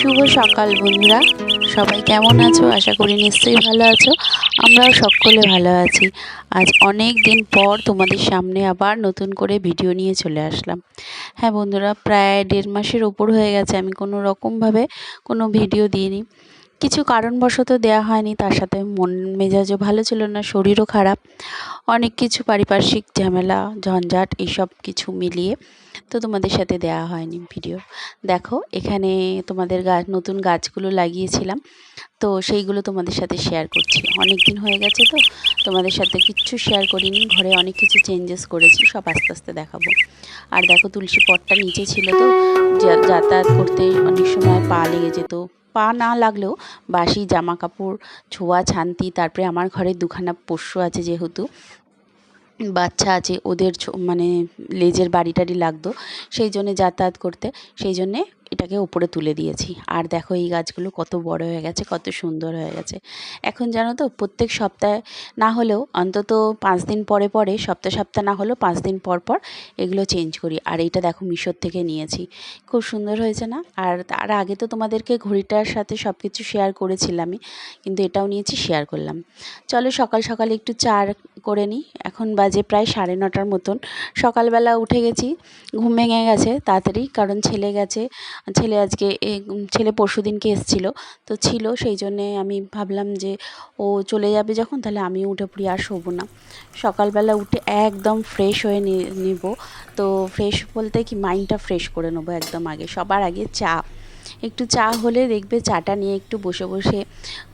শুভ সকাল বন্ধুরা। সবাই কেমন আছো? আশা করি নিশ্চয়ই ভালো আছো। আমরাও সকলে ভালো আছি। আজ অনেক দিন পর তোমাদের সামনে আবার নতুন করে ভিডিও নিয়ে চলে আসলাম। হ্যাঁ বন্ধুরা, প্রায় দেড় মাসের ওপর হয়ে গেছে। আমি কোনো রকমভাবে কোনো ভিডিও দিইনি। কিছু কারণবশত দেয়া হয়নি, তার সাথে মন মেজাজও ভালো ছিল না, শরীরও খারাপ। অনেক কিছু পারিপার্শ্বিক ঝামেলা, ঝঞ্ঝাট এইসব কিছু মিলিয়ে তো তোমাদের সাথে দেওয়া হয়নি ভিডিও দেখো, এখানে তোমাদের গাছ নতুন গাছগুলো লাগিয়েছিলাম, তো সেইগুলো তোমাদের সাথে শেয়ার করছি। অনেক দিন হয়ে গেছে তো, তোমাদের সাথে কিচ্ছু শেয়ার করিনি, ঘরে অনেক কিছু চেঞ্জেস করেছি, সব আস্তে আস্তে দেখাবো। আর দেখো, তুলসী পটটা নিচে ছিল তো যাতায়াত করতে অনেক সময় পা লেগে যেত পা না লাগলেও বাসি জামা কাপড় ছোঁয়া ছান্তি, তারপরে আমার ঘরে দুখানা পোষ্য আছে যেহেতু, বাচ্চা আছে, ওদের মানে লেজের বাড়ি টাড়ি লাগতো, সেই জন্যে যাতায়াত করতে, সেই জন্যে এটাকে ওপরে তুলে দিয়েছি। আর দেখো এই গাছগুলো কত বড় হয়ে গেছে, কত সুন্দর হয়ে গেছে। এখন জানো তো, প্রত্যেক সপ্তাহে না হলেও, অন্তত পাঁচ দিন পরে পরে, সপ্তাহ সপ্তাহ না হলেও পাঁচ দিন পর পর এগুলো চেঞ্জ করি। আর এইটা দেখো মিশোর থেকে নিয়েছি। খুব সুন্দর হয়েছে না? আর তার আগে তো তোমাদেরকে ঘড়িটার সাথে সব কিছু শেয়ার করেছিলামই, কিন্তু এটাও নিয়েছি শেয়ার করলাম। চলো সকাল সকাল একটু চা করে নিই। এখন বাজে প্রায় সাড়ে নটার মতন। সকালবেলা উঠে গেছি, ঘুম ভেঙে গেছে, তাড়াতাড়ি, কারণ ছেলে গেছে। ছেলে আজকে ছেলে পরশু দিনকে এসেছিল। তো ছিল, সেই জন্যে আমি ভাবলাম যে ও চলে যাবে যখন, তাহলে আমি উঠে পড়ি আর শোবো না। সকালবেলা উঠে একদম ফ্রেশ হয়ে নিব। তো ফ্রেশ বলতে কি মাইন্ডটা ফ্রেশ করে নেব একদম আগে। সবার আগে চা। একটু চা হলে দেখবে চাটা নিয়ে একটু বসে বসে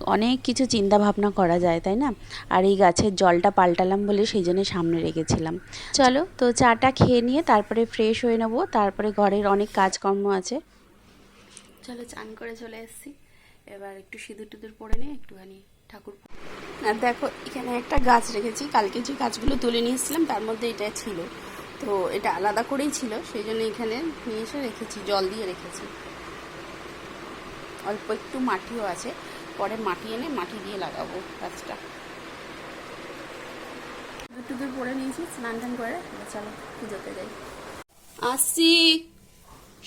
অনেক কিছু চিন্তা ভাবনা করা যায়, তাই না? আর এই গাছের জলটা পাল্টালাম বলে সেই জন্য সামনে রেখেছিলাম। চলো, তো চাটা খেয়ে নিয়ে তারপরে ফ্রেশ হয়ে নেব। তারপরে ঘরের অনেক কাজকর্ম আছে। চলো চান করে চলে এসেছি। এবার একটু সিঁদুর টিঁদুর পরে নিয়ে একটুখানি ঠাকুর আর দেখো, এখানে একটা গাছ রেখেছি। কালকে যে গাছগুলো তুলে নিয়ে এসেছিলাম, তার মধ্যে এটা ছিল। তো এটা আলাদা করেই ছিল, সেই জন্য এখানে নিয়ে এসে রেখেছি, জল দিয়ে রেখেছি। অল্প একটু মাটিও আছে, পরে মাটি এনে মাটি দিয়ে লাগাবো গাছটা। একটু দূর পরে নিয়েছি, স্নান টান করে চলো পুজোতে যাই। আসছি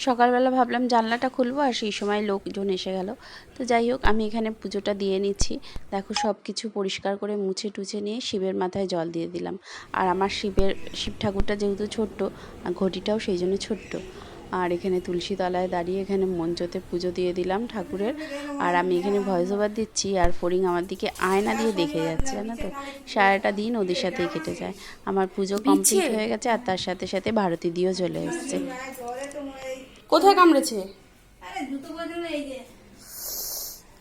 সকালবেলা ভাবলাম জানলাটা খুলবো আর সেই সময় লোকজন এসে গেল। তো যাই হোক আমি এখানে পুজোটা দিয়ে নিচ্ছি। দেখো সব কিছু পরিষ্কার করে মুছে টুছে নিয়ে শিবের মাথায় জল দিয়ে দিলাম। আর আমার শিবের শিব ঠাকুরটা যেহেতু ছোট্ট আর ঘটিটাও সেই জন্য ছোট্ট। আর এখানে তুলসী তলায় দাঁড়িয়ে এখানে মঞ্চতে পুজো দিয়ে দিলাম ঠাকুরের। আর আমি এখানে ভয়েস ওভার দিচ্ছি আর ফড়িং আমার দিকে আয়না দিয়ে দেখে যাচ্ছে জানো তো? সারাটা দিন ওদের সাথেই কেটে যায়। আমার পুজো কমপ্লিট হয়ে গেছে আর তার সাথে সাথে ভারতী দিয়েও চলে এসছে। কোথায় কামড়েছে? আরে জুতো পর্যন্ত এই যে।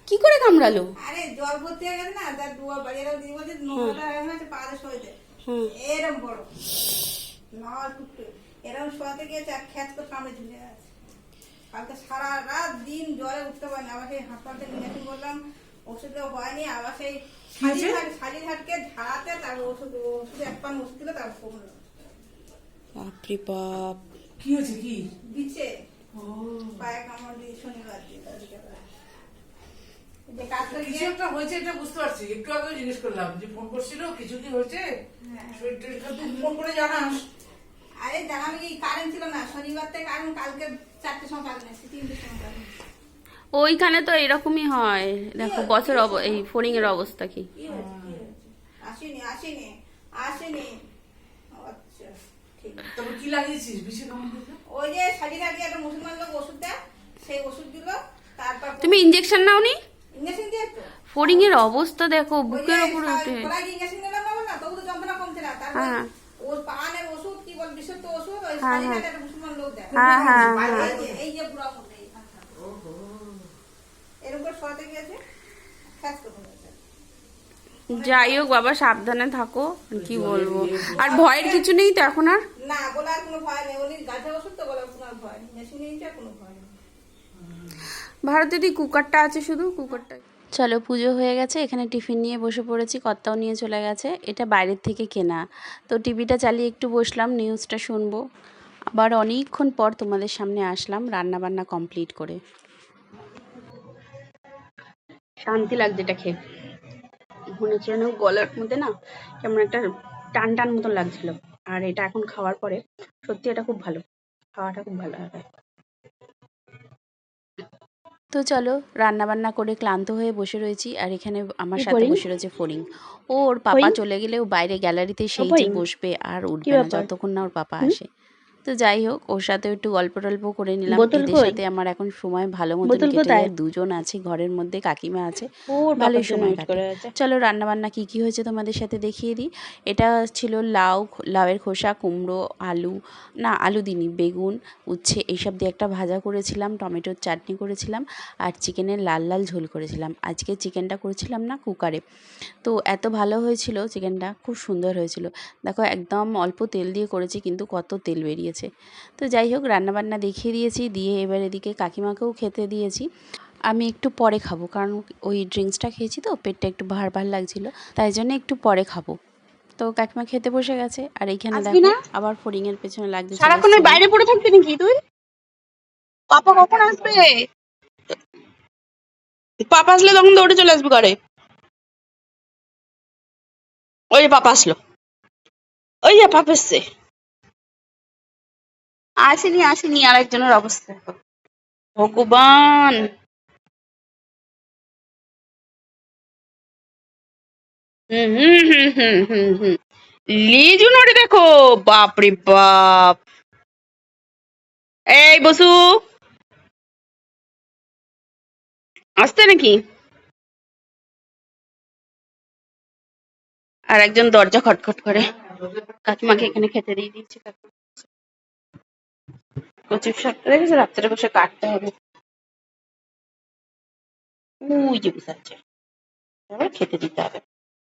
কি করে কামড়ালো? আরে জল ভর্তি হয়ে গেছে না তার দুয়া বাড়ি এরকম দিয়ে বলছে নোংরাটা হয়ে গেছে সইতে। হুম। এরম বড়। না টুকটু এরকম শোয়াতে গিয়েছে আর খ্যাচ করে কামড়ে ঝুলে গেছে। কালকে সারা রাত দিন জ্বরে উঠতে পারিনি আবার সেই হাসপাতাল থেকে নিয়ে বললাম ওষুধ দেওয়া হয়নি। আবার সেই শালিঘাট শালিঘাটকে ঝাড়াতে তার ওষুধ ওষুধ এক পান ওষুধ দিল তার কমলো বাপরে বাপ। কি হয়েছে কি? দিচ্ছে। পায়ে কামড় দিয়ে শনিবার দিন বিকেলবেলা। যে কাজটা কিছু একটা হয়েছে এটা বুঝতে পারছি। একটু আগে জিজ্ঞেস করলাম যে ফোন করছিল কিছু কি হয়েছে? হ্যাঁ। ফোন করে জানাস। আরে কি কারেন্ট ছিল না। শনিবার থেকে কারণ কালকে চারটের সময় কারেন্ট তিনটের সময় কারেন্ট ওইখানে তো এরকমই হয়। দেখো বছর অব- এই ফড়িং এর অবস্থা কি? আসেনি আসেনি আসেনি। তবে কি লাগিয়েছিস? বেশি ওই যে সাজিঘাটি একটা মুসলমান লোক ওষুধ দেয় সেই ওষুধ দিল তারপর তুমি ইঞ্জেকশন নাওনি? ইঞ্জেকশন দিয়ে তো ফড়িং এর অবস্থা দেখো বুকের ওপরে উঠে। গলায় ইঞ্জেকশন দিলাম না বললাম, তবু তো যন্ত্রণা কমছে না। তারপর হ্যাঁ। ওর পানের ওষুধ কি বল বিশুদ্ধ ওষুধ ওই হ্যাঁ, একটা মুসলমান লোক দেয় হ্যাঁ হ্যাঁ হ্যাঁ। এই যে- যে বুড়া এরকম শোয়াতে গেছে খ্যাচ করে গেছে যাই হোক বাবা সাবধানে থাকো কি বলব। আর ভয়ের কিছু নেই তো এখন আর? না বলার কোনো ভয় নেই। উনি গাছের ওষুধ তো বলার কোনো ভয় নেই। মেশিন কোনো ভয় নেই। ভারতের কুকারটা আছে শুধু? কুকারটা চলো পুজো হয়ে গেছে। এখানে টিফিন নিয়ে বসে পড়েছি কর্তাও নিয়ে চলে গেছে। এটা বাইরের থেকে কেনা। তো টিভিটা চালিয়ে একটু বসলাম নিউজটা শুনব। আবার অনেকক্ষণ পর তোমাদের সামনে আসলাম রান্না বান্না কমপ্লিট করে। শান্তি লাগছে এটা খেয়ে। মনে হচ্ছে যেন গলার মধ্যে না কেমন একটা টান টান মতন লাগছিল। আর এটা এখন খাওয়ার পরে সত্যি এটা খুব ভালো খাওয়াটা খুব ভালো হবে তো চলো রান্না বান্না করে ক্লান্ত হয়ে বসে রয়েছি আর এখানে আমার সাথে বসে রয়েছে ফড়িং। ও ওর পাপা চলে গেলে ও বাইরে গ্যালারিতে সেই যে বসবে আর উঠবে না যতক্ষণ না ওর পাপা আসে। তো যাই হোক ওর সাথে একটু গল্প টল্প করে নিলাম? সাথে আমার এখন সময় ভালো বোতল কেটে? দুজন আছে ঘরের মধ্যে কাকিমা আছে। ভালোই সময় কাটে। চলো রান্না বান্না কি কি হয়েছে তোমাদের সাথে দেখিয়ে দিই। এটা ছিল লাউ লাউয়ের খোসা কুমড়ো আলু না আলু দিনি বেগুন উচ্ছে এইসব দিয়ে একটা ভাজা করেছিলাম টমেটোর চাটনি করেছিলাম আর চিকেনের লাল লাল ঝোল করেছিলাম। আজকে চিকেনটা করেছিলাম না কুকারে। তো এত ভালো হয়েছিল চিকেনটা খুব সুন্দর হয়েছিল। দেখো একদম অল্প তেল দিয়ে করেছি কিন্তু কত তেল বেরিয়েছে। তো যাই হোক রান্নাবান্না দেখিয়ে দিয়েছি দিয়ে এবার এদিকে কাকিমাকেও খেতে দিয়েছি। আমি একটু পরে খাব কারণ ওই ড্রিঙ্কসটা খেয়েছি তো পেটটা একটু ভার ভার লাগছিল তাই জন্য একটু পরে খাব। তো কাকিমা খেতে বসে গেছে আর এইখানে দেখো আবার ফড়িং এর পেছনে লাগছে সারাক্ষণ বাইরে পড়ে থাকবি নাকি তুই? পাপা কখন আসবে? পাপা আসলে তখন দৌড়ে চলে আসবে ঘরে। ওই যে পাপা আসলো। ওই যে পাপা এসছে। আসেনি আসেনি আর একজনের অবস্থা। ভগবান! হুম হুম হুম হুম হুম হুম। লিজু নড়ে দেখো বাপ! এই বসু! আসতে নাকি? আর একজন দরজা খটখট করে। কাকিমাকে এখানে খেতে দিয়ে দিচ্ছে কাকিমা শাকটা দেখেছ? রাত্রে বসে কাটতে হবে। যে এবার খেতে দিতে হবে।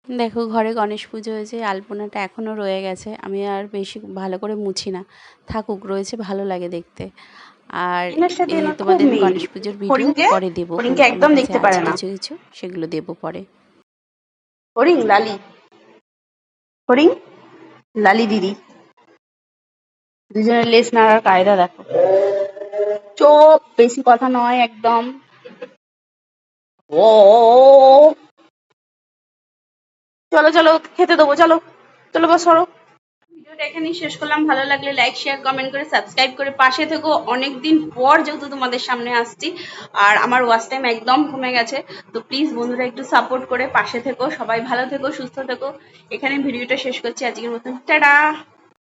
দেখো ঘরে গণেশ পুজো হয়েছে আলপনাটা এখনও রয়ে গেছে। আমি আর বেশি ভালো করে মুছি না। থাকুক রয়েছে ভালো লাগে দেখতে। আর তোমাদের গণেশ পুজোর ভিডিও? পরে দেবো। একদম দেখতে পারে না। কিছু কিছু সেগুলো দেবো পরে। হরিং লালি। হরিং লালি দিদি। দুজনের লেস নাড়ার কায়দা দেখো। চোপ বেশি কথা নয় একদম। ও চলো চলো, খেতে দেবো, চলো চলো বাস, সরো। ভিডিওটা এখানেই শেষ করলাম। ভালো লাগলে লাইক শেয়ার কমেন্ট করে সাবস্ক্রাইব করে পাশে থেকো। অনেকদিন পর যেহেতু তোমাদের সামনে আসছি, আর আমার ওয়াচ টাইম একদম কমে গেছে, তো প্লিজ বন্ধুরা একটু সাপোর্ট করে পাশে থেকো। সবাই ভালো থেকো, সুস্থ থেকো। এখানে ভিডিওটা শেষ করছি। আজকের মতন, টাটা!